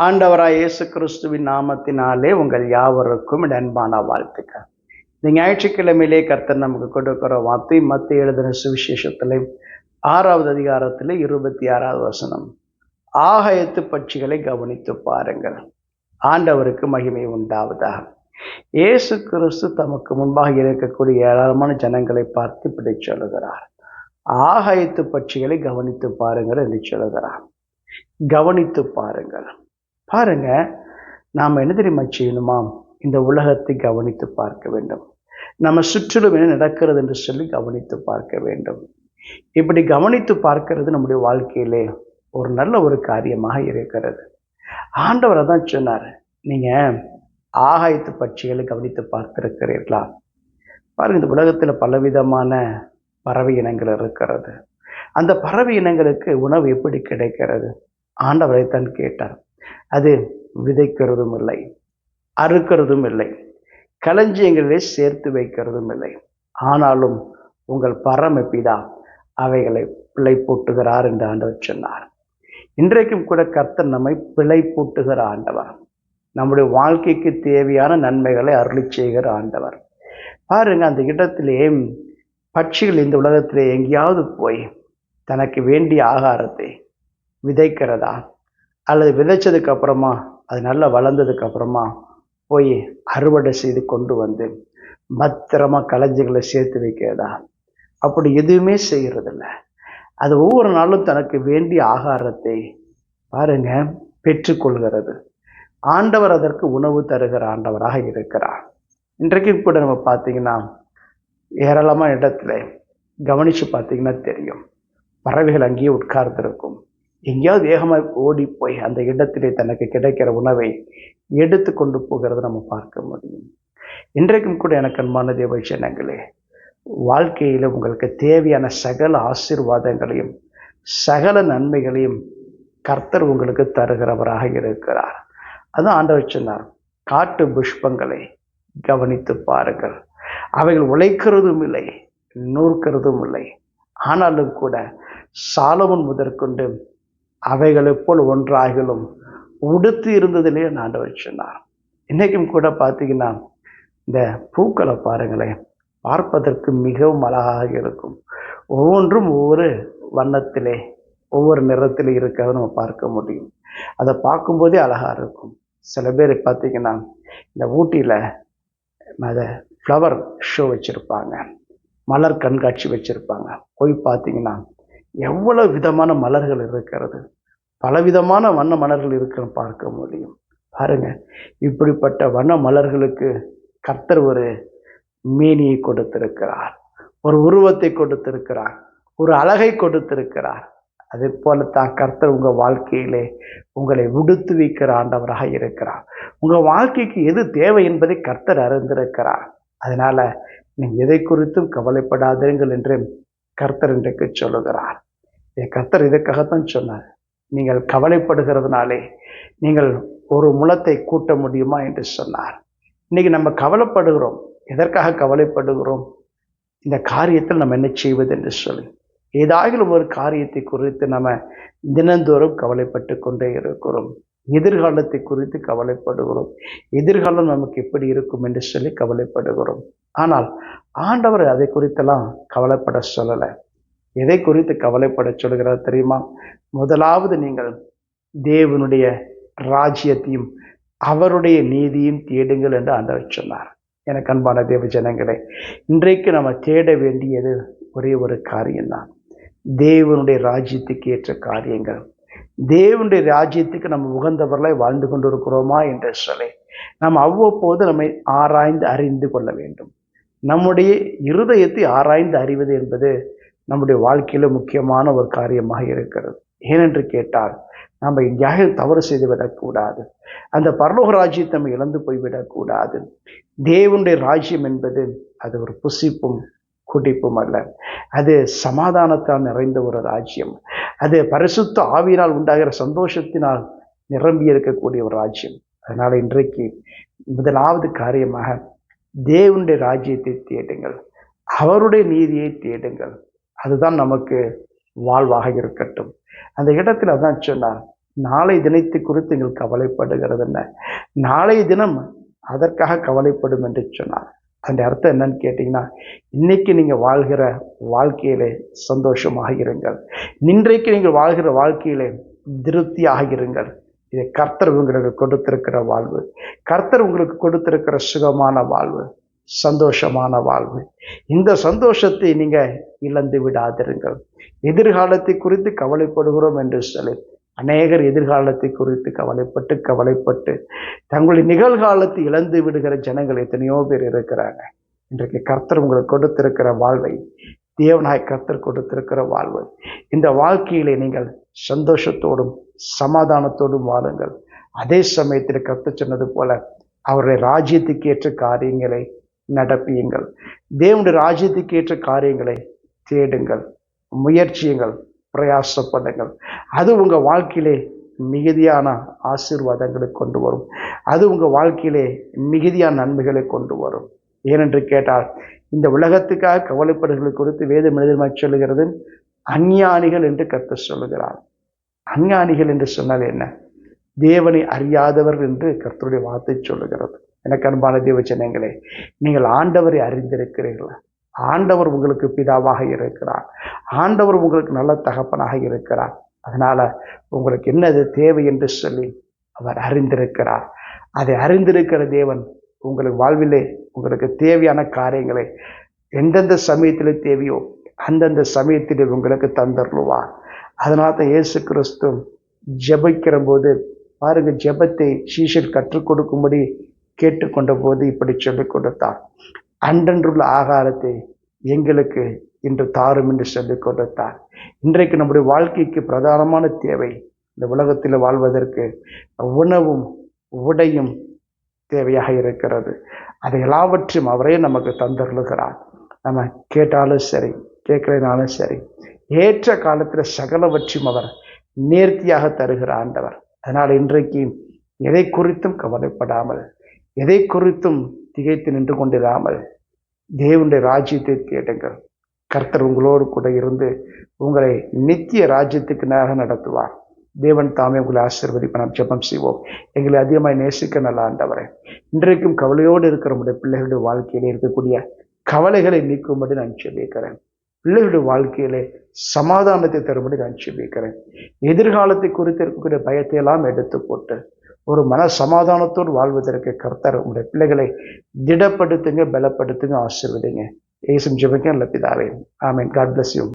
ஆண்டவராய் இயேசு கிறிஸ்துவின் நாமத்தினாலே உங்கள் யாவருக்கும் நண்பான அன்பான வாழ்த்துக்கள். இந்த ஞாயிற்றுக்கிழமையிலே கர்த்தர் நமக்கு கொடுக்கிற வார்த்தை மத்திய எழுதின சுவிசேஷத்திலே ஆறாவது அதிகாரத்தில் இருபத்தி ஆறாவது வசனம். ஆகாயத்து பட்சிகளை கவனித்து பாருங்கள். ஆண்டவருக்கு மகிமை உண்டாவதாக. இயேசு கிறிஸ்து தமக்கு முன்பாக இருக்கக்கூடிய ஏராளமான ஜனங்களை பார்த்து இப்படி சொல்லுகிறார். ஆகாயத்து பட்சிகளை கவனித்து பாருங்கள் என்று சொல்லுகிறார். கவனித்து பாருங்கள். பாருங்க நாம் என்ன தெரியுமா செய்யணுமாம் இந்த உலகத்தை கவனித்து பார்க்க வேண்டும். நம்ம சுற்றிலும் என்ன நடக்கிறது என்று சொல்லி கவனித்து பார்க்க வேண்டும். இப்படி கவனித்து பார்க்கிறது நம்முடைய வாழ்க்கையிலே ஒரு நல்ல ஒரு காரியமாக இருக்கிறது. ஆண்டவர் தான் சொன்னார் நீங்கள் ஆகாயத்து பட்சிகளை கவனித்து பார்த்திருக்கிறீர்களா? பாருங்க இந்த உலகத்தில் பலவிதமான பறவை இனங்கள் இருக்கிறது. அந்த பறவை இனங்களுக்கு உணவு எப்படி கிடைக்கிறது? ஆண்டவரை தான் கேட்டார். அது விதைக்கிறதும் இல்லை அறுக்கிறதும் இல்லை களஞ்சியங்களிலே சேர்த்து வைக்கிறதும் இல்லை ஆனாலும் உங்கள் பரமபிதா அவைகளை பிழை பூட்டுகிறார் என்று ஆண்டவர் சொன்னார். இன்றைக்கும் கூட கர்த்தர் நம்மை பிழை பூட்டுகிற ஆண்டவர். நம்முடைய வாழ்க்கைக்கு தேவையான நன்மைகளை அருளி செய்கிற ஆண்டவர். பாருங்க அந்த இடத்திலே பட்சிகள் இந்த உலகத்திலே எங்கேயாவது போய் தனக்கு வேண்டிய ஆகாரத்தை விதைக்கிறதா? அல்லது விதைச்சதுக்கு அப்புறமா அது நல்லா வளர்ந்ததுக்கு அப்புறமா போய் அறுவடை செய்து கொண்டு வந்து பத்திரமா கலைஞர்களை சேர்த்து வைக்கிறதா? அப்படி எதுவுமே செய்கிறதில்ல அது ஒவ்வொரு நாளும் தனக்கு வேண்டிய ஆகாரத்தை பாருங்க பெற்றுக்கொள்கிறது. ஆண்டவர் அதற்கு உணவு தருகிற ஆண்டவராக இருக்கிறார். இன்றைக்கு கூட நம்ம பார்த்தீங்கன்னா ஏராளமான இடத்துல கவனித்து பார்த்தீங்கன்னா தெரியும். பறவைகள் அங்கேயே உட்கார்ந்துருக்கும். எங்கேயாவது வேகமாக ஓடி போய் அந்த இடத்திலே தனக்கு கிடைக்கிற உணவை எடுத்து கொண்டு போகிறத நம்ம பார்க்க முடியும். இன்றைக்கும் கூட எனக்கு அன்பான தேவஜனங்களே வாழ்க்கையில் உங்களுக்கு தேவையான சகல ஆசீர்வாதங்களையும் சகல நன்மைகளையும் கர்த்தர் உங்களுக்கு தருகிறவராக இருக்கிறார். அதுதான் ஆண்டவர் சொன்னார் காட்டு புஷ்பங்களை கவனித்து பாருங்கள். அவைகள் உழைக்கிறதும் இல்லை நூற்கிறதும் இல்லை. ஆனாலும் கூட சாலவன் முதற்கொண்டு அவைகளைப் போல் ஒன்றாகிலும் உடுத்து இருந்ததிலே ஆண்டவர் சொன்னார். இன்றைக்கும் கூட பார்த்தீங்கன்னா இந்த பூக்களை பாருங்களேன் பார்ப்பதற்கு மிகவும் அழகாக இருக்கும். ஒவ்வொன்றும் ஒவ்வொரு வண்ணத்திலே ஒவ்வொரு நிறத்தில் இருக்கிறத நம்ம பார்க்க முடியும். அதை பார்க்கும்போதே அழகாக இருக்கும். சில பேர் பார்த்தீங்கன்னா இந்த ஊட்டியில் அதை ஃப்ளவர் ஷோ வச்சுருப்பாங்க. மலர் கண்காட்சி வச்சுருப்பாங்க. போய் பார்த்தீங்கன்னா எவ்வளவு விதமான மலர்கள் இருக்கிறது? பலவிதமான வண்ண மலர்கள் இருக்கிற பார்க்க முடியும். பாருங்க இப்படிப்பட்ட வண்ண மலர்களுக்கு கர்த்தர் ஒரு மேனியை கொடுத்திருக்கிறார். ஒரு உருவத்தை கொடுத்திருக்கிறார். ஒரு அழகை கொடுத்திருக்கிறார். அதே போல தான் கர்த்தர் உங்கள் வாழ்க்கையிலே உங்களை விடுத்து வைக்கிற ஆண்டவராக இருக்கிறார். உங்கள் வாழ்க்கைக்கு எது தேவை என்பதை கர்த்தர் அறிந்திருக்கிறார். அதனால் நீங்கள் எதை குறித்தும் கவலைப்படாதீர்கள் என்று கர்த்தர் இன்றைக்கு சொல்லுகிறார். என் கர்த்தர் இதற்காகத்தான் சொன்னார். நீங்கள் கவலைப்படுகிறதுனாலே நீங்கள் ஒரு முளத்தை கூட்ட முடியுமா என்று சொன்னார். இன்னைக்கு நம்ம கவலைப்படுகிறோம். எதற்காக கவலைப்படுகிறோம்? இந்த காரியத்தில் நம்ம என்ன செய்வது என்று சொல்லி. ஏதாகிலும் ஒரு காரியத்தை குறித்து நம்ம தினந்தோறும் கவலைப்பட்டு கொண்டே இருக்கிறோம். எதிர்காலத்தை குறித்து கவலைப்படுகிறோம். எதிர்காலம் நமக்கு எப்படி இருக்கும் என்று சொல்லி கவலைப்படுகிறோம். ஆனால் ஆண்டவர் அதை குறித்தெல்லாம் கவலைப்பட சொல்லலை. எதை குறித்து கவலைப்பட சொல்கிறார் தெரியுமா? முதலாவது நீங்கள் தேவனுடைய ராஜ்யத்தையும் அவருடைய நீதியும் தேடுங்கள் என்று ஆண்டவர் சொன்னார். எனக்கு அன்பான தேவ ஜனங்களே இன்றைக்கு நம்ம தேட வேண்டியது ஒரே ஒரு காரியம்தான். தேவனுடைய ராஜ்யத்துக்கு ஏற்ற காரியங்கள். தேவனுடைய ராஜ்யத்துக்கு நம்ம உகந்தவர்களாய் வாழ்ந்து கொண்டு இருக்கிறோமா என்று சொல்லி நாம் அவ்வப்போது நம்மை ஆராய்ந்து அறிந்து கொள்ள வேண்டும். நம்முடைய இருதயத்தை ஆராய்ந்து அறிவது என்பது நம்முடைய வாழ்க்கையில் முக்கியமான ஒரு காரியமாக இருக்கிறது. ஏனென்று கேட்டால் நம்ம எங்கேயாக தவறு செய்து விடக்கூடாது. அந்த பரலோக ராஜ்யத்தை நம்ம இழந்து போய்விடக்கூடாது தேவனுடைய ராஜ்யம் என்பது அது ஒரு புசிப்பும் குடிப்பும் அல்ல. அது சமாதானத்தால் நிறைந்த ஒரு ராஜ்யம். அது பரிசுத்த ஆவியினால் உண்டாகிற சந்தோஷத்தினால் நிரம்பி இருக்கக்கூடிய ஒரு ராஜ்யம். அதனால் இன்றைக்கு முதலாவது காரியமாக தேவனுடைய ராஜ்யத்தை தேடுங்கள். அவருடைய நீதியை தேடுங்கள். அதுதான் நமக்கு வாழ்வாக இருக்கட்டும். அந்த இடத்துல அதான் சொன்னார் நாளை தினத்தை குறித்து நீங்கள் கவலைப்படுகிறது என்ன? நாளைய தினம் அதற்காக கவலைப்படும் என்று சொன்னார். அந்த அர்த்தம் என்னன்னு கேட்டிங்கன்னா இன்னைக்கு நீங்கள் வாழ்கிற வாழ்க்கையிலே சந்தோஷமாக இருங்கள். இன்றைக்கு நீங்கள் வாழ்கிற வாழ்க்கையிலே திருப்தியாக இருங்கள். இதை கர்த்தர் உங்களுக்கு கொடுத்திருக்கிற வாழ்வு. கர்த்தர் உங்களுக்கு கொடுத்திருக்கிற சுகமான வாழ்வு சந்தோஷமான வாழ்வு. இந்த சந்தோஷத்தை நீங்க இழந்து விடாதிருங்கள். எதிர்காலத்தை குறித்து கவலைப்படுகிறோம் என்று சொல்லி அநேகர் எதிர்காலத்தை குறித்து கவலைப்பட்டு கவலைப்பட்டு தங்களுடைய நிகழ்காலத்தை இழந்து விடுகிற ஜனங்கள் எத்தனையோ பேர் இருக்கிறாங்க. இன்றைக்கு கர்த்தர் உங்களுக்கு கொடுத்திருக்கிற வாழ்வை தேவனாய் கர்த்தர் கொடுத்திருக்கிற வாழ்வு. இந்த வாழ்க்கையிலே நீங்கள் சந்தோஷத்தோடும் சமாதானத்தோடும் வாழுங்கள். அதே சமயத்தில் கற்று சொன்னது போல அவருடைய ராஜ்யத்துக்கு ஏற்ற காரியங்களை நடப்பியுங்கள். தேவனுடைய ராஜ்யத்துக்கு ஏற்ற காரியங்களை தேடுங்கள். முயற்சியுங்கள். பிரயாசப்படுங்கள் அது உங்கள் வாழ்க்கையிலே மிகுதியான ஆசீர்வாதங்களை கொண்டு வரும். அது உங்கள் வாழ்க்கையிலே மிகுதியான நன்மைகளை கொண்டு வரும். ஏனென்று கேட்டால் இந்த உலகத்துக்காக கவலைப்படுகளை குறித்து வேத மனிதமாக சொல்லுகிறது அஞ்ஞானிகள் என்று கற்று சொல்லுகிறார். அஞ்ஞானிகள் என்று சொன்னால் என்ன? தேவனை அறியாதவர்கள் என்று கர்த்தருடைய வார்த்தை சொல்லுகிறது. எனக்கு அன்பான தேவச்சனங்களே நீங்கள் ஆண்டவரை அறிந்திருக்கிறீர்களா? ஆண்டவர் உங்களுக்கு பிதாவாக இருக்கிறார். ஆண்டவர் உங்களுக்கு நல்ல தகப்பனாக இருக்கிறார். அதனால உங்களுக்கு என்னது தேவை என்று சொல்லி அவர் அறிந்திருக்கிறார். அதை அறிந்திருக்கிற தேவன் உங்களுக்கு வாழ்விலே உங்களுக்கு தேவையான காரியங்களை எந்தெந்த சமயத்தில் தேவையோ அந்தந்த சமயத்தில் உங்களுக்கு தந்தருளுவார். அதனால தான் இயேசு கிறிஸ்து ஜெபிக்கிற போது பாருங்க ஜெபத்தை சீஷர் கற்றுக் கொடுக்கும்படி கேட்டுக்கொண்ட போது இப்படி சொல்லிக் கொடுத்தார். அன்றன்றுள்ள ஆகாரத்தை எங்களுக்கு இன்று தாரும் என்று சொல்லிக் கொடுத்தார். இன்றைக்கு நம்முடைய வாழ்க்கைக்கு பிரதானமான தேவை இந்த உலகத்தில் வாழ்வதற்கு உணவும் உடையும் தேவையாக இருக்கிறது. அதை எல்லாவற்றையும் அவரே நமக்கு தந்தருளுகிறார். நம்ம கேட்டாலும் சரி கேட்கலைனாலும் சரி. ஏற்ற காலத்தில் சகலவற்றையும் அவர் நேர்த்தியாக தருகிற ஆண்டவர். அதனால் இன்றைக்கு எதை குறித்தும் கவலைப்படாமல் எதை குறித்தும் திகைத்து நின்று கொண்டிராமல் தேவனுடைய ராஜ்யத்தை தேடுங்கள். கர்த்தர் உங்களோடு கூட இருந்து உங்களை நித்திய ராஜ்யத்துக்கு நேராக நடத்துவார். தேவன் தாமே உங்களை ஆசீர்வதிப்ப நாம் ஜெபம் செய்வோம். எங்களை அதிகமாக நேசிக்க நல்ல ஆண்டவரே. இன்றைக்கும் கவலையோடு இருக்கிற நம்முடைய பிள்ளைகளுடைய வாழ்க்கையிலே இருக்கக்கூடிய கவலைகளை நீக்கும்படி நான் சொல்லியிருக்கிறேன் பிள்ளைகளுடைய வாழ்க்கையிலே சமாதானத்தை தரும்படி நான் சொல்லியிருக்கிறேன் எதிர்காலத்தை குறித்து இருக்கக்கூடிய பயத்தை எல்லாம் எடுத்து போட்டு ஒரு மன சமாதானத்தோடு வாழ்வதற்கு கர்த்தர் உங்களுடைய பிள்ளைகளை திடப்படுத்துங்க பலப்படுத்துங்க ஆசிர்வதிங்க. ஏசும் ஜெபிக்க நல்ல பிதாவே. ஆமீன். God bless you